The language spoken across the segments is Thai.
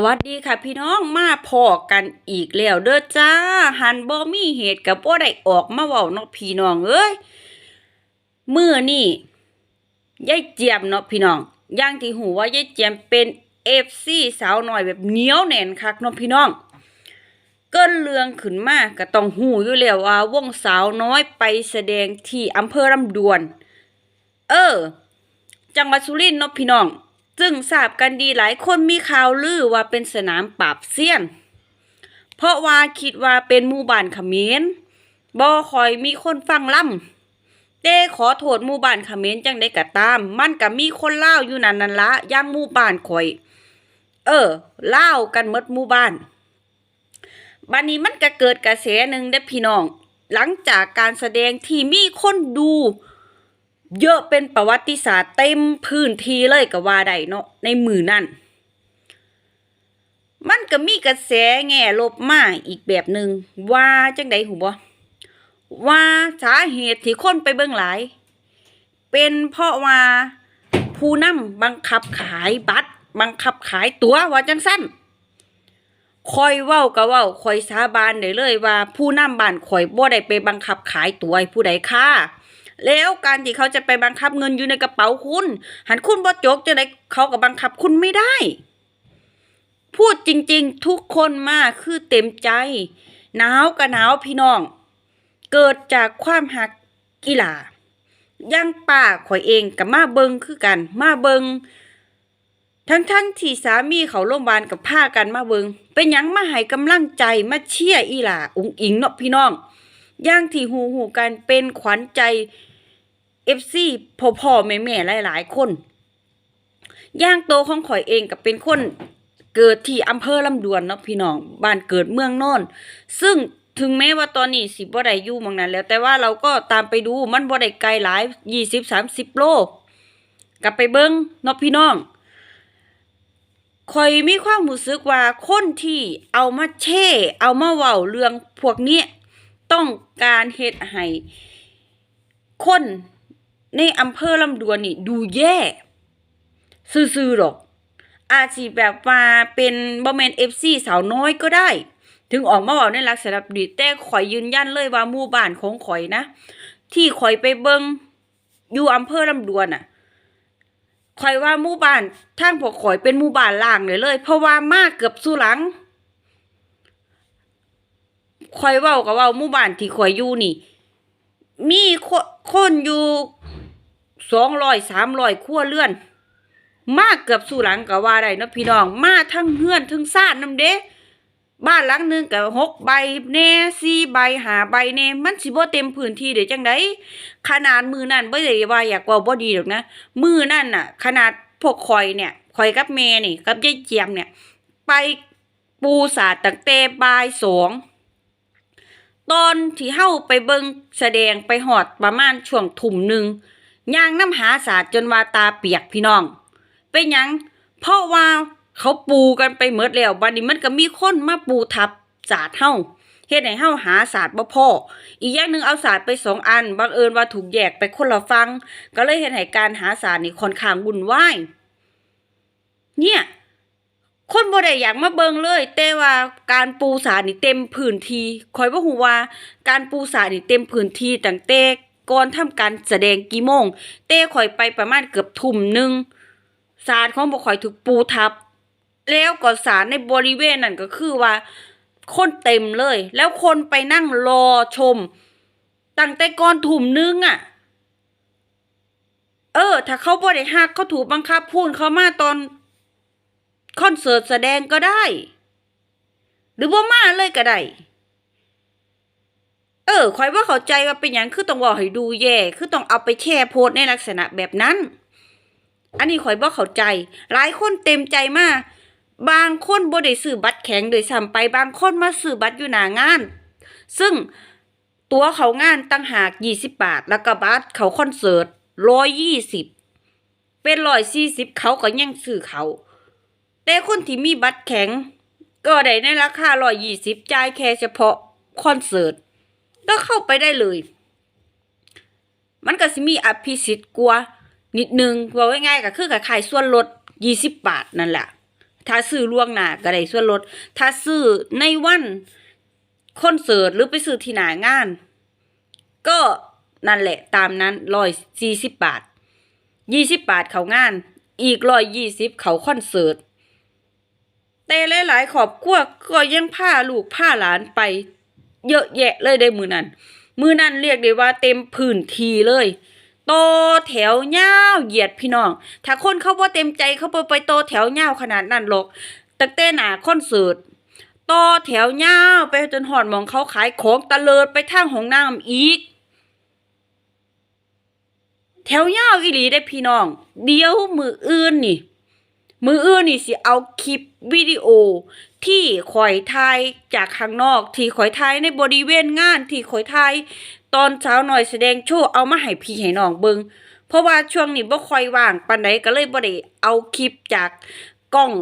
สวัสดีค่ะพี่น้องมาพอกันอีกแล้วเด้อจ้าหันบ่มีเหตุกับบ่ได้ออกมาเว้าเนาะพี่น้องเอ้ยมื้อนี้ยายเจียมเนาะพี่น้องอย่างที่หูว่ายายเจียมเป็น FC สาวน้อยแบบเหนียวแน่นคักเนาะพี่น้องเกินเรื่องขึ้นมาก็ต้องหูอยู่แล้วว่าวงสาวน้อยไปแสดงที่อำเภอลำดวน เออ จังหวัดสุรินทร์เนาะพี่น้อง ซึ่งทราบกันดีหลายคนมีข่าวลือว่าเป็นสนามปราบเซียน เพราะว่าคิดว่าเป็นหมู่บ้านเขมรบ่คอยมีคนฟังล่ำแต่ขอโทษหมู่บ้านเขมรจังได้กะตาม มันก็มีคนเล่าอยู่นั่นนั่นละย่างหมู่บ้านข่อย เออเล่ากันมดหมู่บ้านบัดนี้มันก็เกิดกระแสหนึ่งเด้พี่น้อง หลังจากการแสดงที่มีคนดู เยอะเป็นประวัติศาสตร์เต็มพื้นที่เลยก็ว่าได้เนาะในมือนั่น มันก็มีกระแสแง่ลบมาอีกแบบหนึ่งว่าจังใดหูบ่ว่าสาเหตุที่คนไปเบิ่งหลาย เป็นเพราะว่าผู้นำบังคับขายบัตร บังคับขายตั๋วว่าจังสั้นคอยเว้าก็เว้าคอยสาบานได้เลยว่า ผู้นำบ้านข่อยบ่ได้ไปบังคับขายตั๋วผู้ใดค่า แล้วการที่เขาจะไปบังคับเงินอยู่ในกระเป๋าคุณ หันคุณบ่จกจะได้เขาก็บังคับคุณไม่ได้ พูดจริงๆ ทุกคนมาคือเต็มใจหนาวก็หนาวพี่น้อง เกิดจากความหักกีฬาย่างป้าข่อยเองกับมาเบิงคือกัน มาเบิงทั้งๆทที่สามีเขาโรงพยาบาลกับผ้ากันมาเบิงเป็นยังมาให้กำลังใจมาเชียร์อีหล่าอุงอิงเนาะพี่น้อง ย่างที่หูหูกันเป็นขวัญใจเอฟซีพ่อพ่อแม่แม่หลายๆ คน ย่างโตของข่อยเองกับเป็นคนเกิดที่อำเภอลำดวนเนาะพี่น้องบ้านเกิดเมืองนอนซึ่งถึงแม้ว่าตอนนี้สิบ่ได้อยู่มองนั้นแล้ว แต่ว่าเราก็ตามไปดูมันบ่ได้ไกลหลายยี่สิบสามสิบโลกลับไปเบิ้งเนาะพี่น้องข่อยมีความรู้สึกว่าคนที่เอามาเช่ เอามาเว้าเรื่องพวกนี้ ต้องการเฮ็ดให้คนในอำเภอลำดวนนี่ดูแย่ซื่อๆหรอก อาจสิแบบว่าเป็นบ่แม่น FC สาวน้อยก็ได้ ถึงออกมาเว้าในลักษณะดีแต่ข่อยยืนยันเลยว่าหมู่บ้านของข่อยนะ ที่ข่อยไปเบิงอยู่อำเภอลำดวนน่ะข่อยว่าหมู่บ้านทางพวกข่อยเป็นหมู่บ้านล่างเลยเลย เพราะว่ามากเกือบสู่หลัง ข่อยเว้าก็เว้าหมู่บ้านที่ข่อยอยู่นี่ มีคนคนอยู่สองร้อยสามร้อยครัวเรือน มากเกือบสู่หลังก็ว่าได้นะพี่น้อง มาทั้งเฮือนทั้งซ่านนํเด้บ้านหลังหนึ่งก็หกใบแน่สี่ใบหาใบแน่มันสิบ่เต็มพื้นที่เด้จังไดขนาดมือนั่นบ่ได้ว่าอยากเว้าบ่ดีหรอกนะมือนั่นน่ะ ขนาดพวกข่อยเนี่ยข่อยกับแม่นี่กับยายเจียมเนี่ย ไปปูสาดตั้งแต่บ่ายสอง ตอนที่เฮาไปเบิงแสดงไปหอดประมาณช่วงทุ่มหนึ่งย่างน้ำหาศาสตร์จนว่าตาเปียกพี่น้อง เป็นหยัง เพราะว่าเขาปูกันไปเมดแล้วบัดนี้มันก็มีคนมาปูทับศาสตร์เฮาเฮ็ดให้เฮาหาศาสตร์บ่พออีกอย่างหนึ่งเอาศาสตร์ไปสองอันบังเอิญว่าถูกแยกไปคนละฟัง ก็เลยเฮ็ดให้การหาศาสตร์นี่ค่อนข้างวุ่นวายเนี่ย คนบ่ได้อยากมาเบิงเลย แต่ว่าการปูสานี่เต็มพื้นที่คอยบ่ฮู้ว่า การปูสานี่เต็มพื้นที่ตั้งแต่ก่อนทำการแสดงกี่โมงแต่ข่อยไปประมาณเกือบทุ่มหนึ่งสาดของบ่ข่อยถูกปูทับ แล้วก็สารในบริเวณนั่นก็คือว่า คนเต็มเลย แล้วคนไปนั่งรอชม ตั้งแต่ก่อนทุ่มหนึงอะ เออ ถ้าเขาบ่ได้ฮักเขาถูกบังคับพูนเขามาตอน คอนเสิร์ตแสดงก็ได้ หรือว่ามาเลยก็ได้เออคอยว่าเข้าใจว่าเป็นอย่างคือต้องบอกให้ดูแย่ คือต้องเอาไปแชร์โพสในลักษณะแบบนั้น อันนี้คอยว่าเข้าใจ หลายคนเต็มใจมาก บางคนบ่ได้ซื้อบัตรแข็งโดยซ้ำไป บางคนมาซื้อบัตรอยู่หน้างาน ซึ่งตัวเขางานตั้งหาก20บบาท แล้วก็บัตรเขาคอนเสิร์ต120เป็น140เขาก็ยังซื้อเขา แต่คนที่มีบัตรแข็ง ก็ได้ในราคา120จ่ายแค่เฉพาะคอนเสิร์ต ก็เข้าไปได้เลย มันก็สิมีอภิสิทธิ์กลัวนิดนึงว่าง่ายๆก็คือกับขายส่วนลด20บบาทนั่นแหละ ถ้าซื้อล่วงหน้าก็ได้ส่วนลด ถ้าซื้อในวันคอนเสิร์ตหรือไปซื้อที่หนางาน ก็นั่นแหละตามนั้นร้อยสี่สิบบาทยี่สิบบาทเขางาน อีกร้อยยี่สิบเขาคอนเสิร์ต แต่หลายๆขอบครัวก็ยังพาลูกพาหลานไป เยอะแยะเลยได้มือนั้นมือนั้นเรียกได้ว่าเต็มพื้นที่เลยโตแถวยาวเหยียดพี่น้อง ถ้าคนเขาบ่เต็มใจเขาบ่ไปโตแถวยาวขนาดนั้นหรอกตั้งแต่หนาคอนเสิร์ตโตแถวยาวไปจนหอดมองเขาขายของตะเลิดไปทางห้องน้ำอีก แถวยาวอีหลีได้พี่น้อง เดี๋ยวมืออื่นนี่ มืออื่นนี่สิเอาคลิปวิดีโอ ที่ข่อยถ่ายจากข้างนอก ที่ข่อยถ่ายในบริเวณงาน ที่ข่อยถ่ายตอนเช้าหน่อยแสดงโชว์เอามาให้พี่ให้น้องเบิงเพราะว่าช่วงนี้บ่ค่อยว่างปานใดก็เลยบ่ได้เอาคลิปจากกล้อง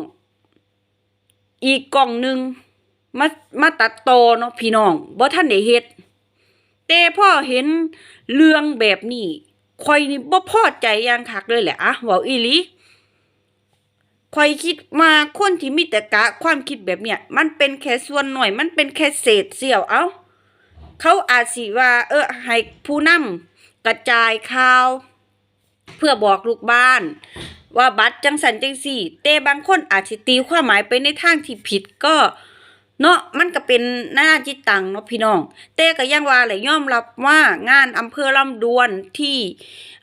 อีกกล้องหนึ่งมามาตัดต่อเนาะพี่น้องบ่ทันได้เฮ็ดแต่พ่อเห็นเรื่องแบบนี้ข่อยนี่บ่พอใจอย่างคักเลยแหละอะเว้าอีหลี ข่อยคิดมาคนที่มีแต่กะความคิดแบบเนี้ยมันเป็นแค่ส่วนหน่อย มันเป็นแค่เศษเสี้ยวเอ้าเขาอาจสิว่า เออให้ผู้นำกระจายข่าว เพื่อบอกลูกบ้าน ว่าบัตรจังสันจังสี่แต่บางคนอาจสิตีความหมายไปในทางที่ผิดก็ เนาะมันก็เป็นหน้าจิตตังเนาะพี่น้องแต่ก็ยังว่าแหละยอมรับว่างานอำเภอลำดวนที่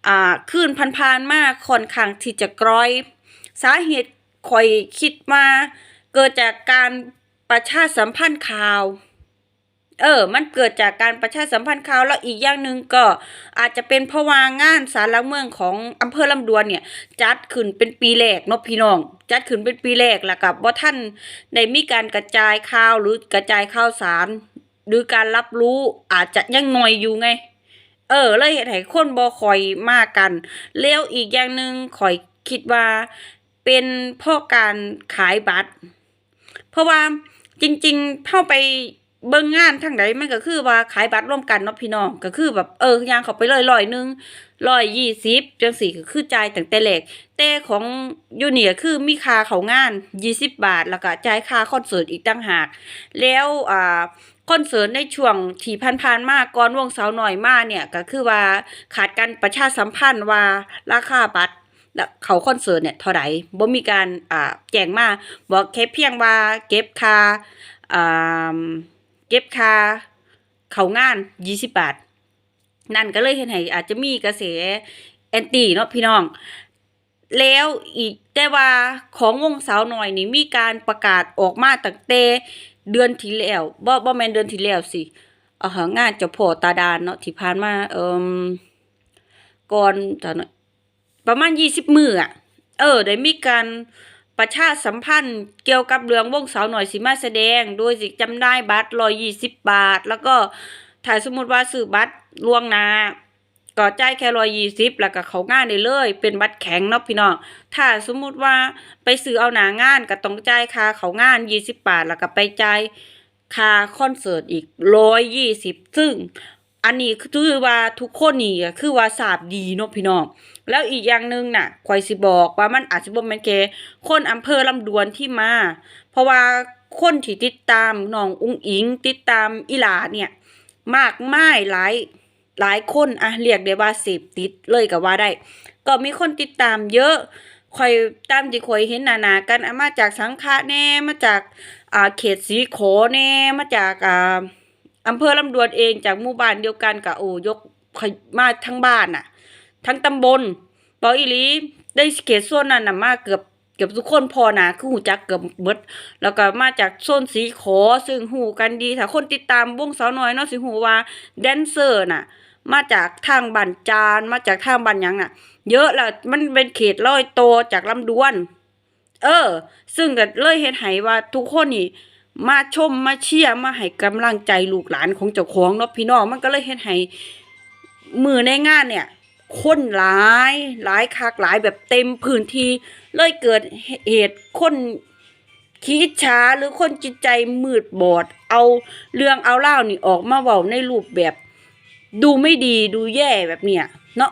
อ่าขึ้นพันๆมากค่อนข้างที่จะกร้อย สาเหตุข่อยคิดมา เกิดจากการประชาสัมพันธ์ข่าว เออ มันเกิดจากการประชาสัมพันธ์ข่าวแล้วอีกอย่างหนึ่งก็อาจจะเป็นเพราะว่างานสารหลักเมืองของอำเภอลำดวนเนี่ย จัดขึ้นเป็นปีแรกเนาะพี่น้อง จัดขึ้นเป็นปีแรกแล้วกับว่าท่านได้มีการกระจายข่าวหรือกระจายข่าวสาร หรือการรับรู้อาจจะยังหน่อยอยู่ไง เออเลยเห็นให้คนบ่คอยมากกัน แล้วอีกอย่างหนึ่งข่อยคิดว่า เป็นเพ่อการขายบัตร เพราะว่าจริงๆเข้าไปเบิ่งงานทางใดมันก็คือว่าขายบัตรร่วมกันเนาะพี่น้องก็คือแบบเออยางเขาไปเลยร้อยหนึ่งร้อยยี่สิบจังสี่ก็คือจ่ายตั้งแต่แรกแต่ของยูเนียคือมีค่าเขางานยี่สิบบาท แล้วก็จ่ายค่าคอนเสิร์ตอีกตั้งหาก แล้วอ่าคอนเสิร์ตในช่วงที่ผ่านๆมาก่อนวงสาวหน่อยมาเนี่ยก็คือว่าขาดการประชาสัมพันธ์ว่าราคาบัตร แล้วเขาคอนเสิร์ตเนี่ยเท่าไหร่บ่มีการอ่าแจ้งมาบอกแค่เพียงว่าเก็บค่าอ่าเก็บค่าเขางาน20บบาท นั่นก็เลยเห็นให้อาจจะมีกระแสแอนตี้เนาะพี่น้อง แล้วอีกแต่ว่าของวงสาวหน่อยนี่มีการประกาศออกมาตั้งแต่เดือนที่แล้วบ่บ่แมนเดือนที่แล้วสิเอองานจ้าพ่อตาดานเนาะที่ผ่านมาเอ่มก่อนตอน ประมาณยี่สิบมืออะ เออ ได้มีการประชาสัมพันธ์เกี่ยวกับเรื่องวงสาวหน่อยสิมาแสดง โดยสิจำได้บัตรร้อยยี่สิบบาท แล้วก็ถ้าสมมติว่าซื้อบัตรล่วงหน้าก็จ่ายแค่ร้อยยี่สิบแล้วก็เขางานได้เลย เป็นบัตรแข็งเนาะพี่น้องถ้าสมมุติว่าไปซื้อเอาหนางานก็ต้องจ่ายค่าเขางานยี่สิบบาท แล้วก็ไปจ่ายค่าคอนเสิร์ตอีกร้อยยี่สิบซึ่ง อันนี้คือว่าทุกคนนี่คือว่าทราบดีเนาะพี่น้อง แล้วอีกอย่างหนึ่งน่ะข่อยสิบอกว่ามันอาจจะบ่แม่นแค่คนอำเภอลำดวนที่มา เพราะว่าคนที่ติดตามน้องอุ้งอิง ติดตามอีหลาเนี่ย มากมายหลายหลายคนอะเรียกได้ว่าเสพติดเลยก็ว่าได้ ก็มีคนติดตามเยอะข่อยตามที่ข่อยเห็นหนากันอะมาจากสังขะแน่มาจากอ่าเขตสีโขแน่มาจากอ่าอำเภอลำดวนเองจากหมู่บ้านเดียวกันกับโอ้ยกขยมาทั้งบ้านน่ะ ทั้งตำบลปออีลีได้เขตโซนนั้นน่ะมาเกือบเกือบทุกคนพอนะคือหูจักเกือบเบิด แล้วก็มาจากโซนสีขอซึ่งหูกันดีถ้าคนติดตามวงสาวน้อยเนาะสิหูว่าแดนเซอร์น่ะ มาจากทางบ้นจานมาจากทางบ้นยังน่ะ เยอะแล้วมันเป็นเขตร้อยโตจากลำดวน เออ ซึ่งก็เลยเฮ็ดให้ว่าทุกคนนี่มาชมมาเชียร์มาให้กำลังใจลูกหลานของเจ้าของเนาะพี่น้องมันก็เลยเฮ็ดให้มือในงานเนี่ย คนหลายหลายคักหลายแบบเต็มพื้นที่เลยเกิดเหตุคนคิดช้าหรือคนจิตใจมืดบอด เอาเรื่องเอาเล่านี่ออกมาเว้าในรูปแบบ ดูไม่ดีดูแย่แบบเนี้ยเนาะ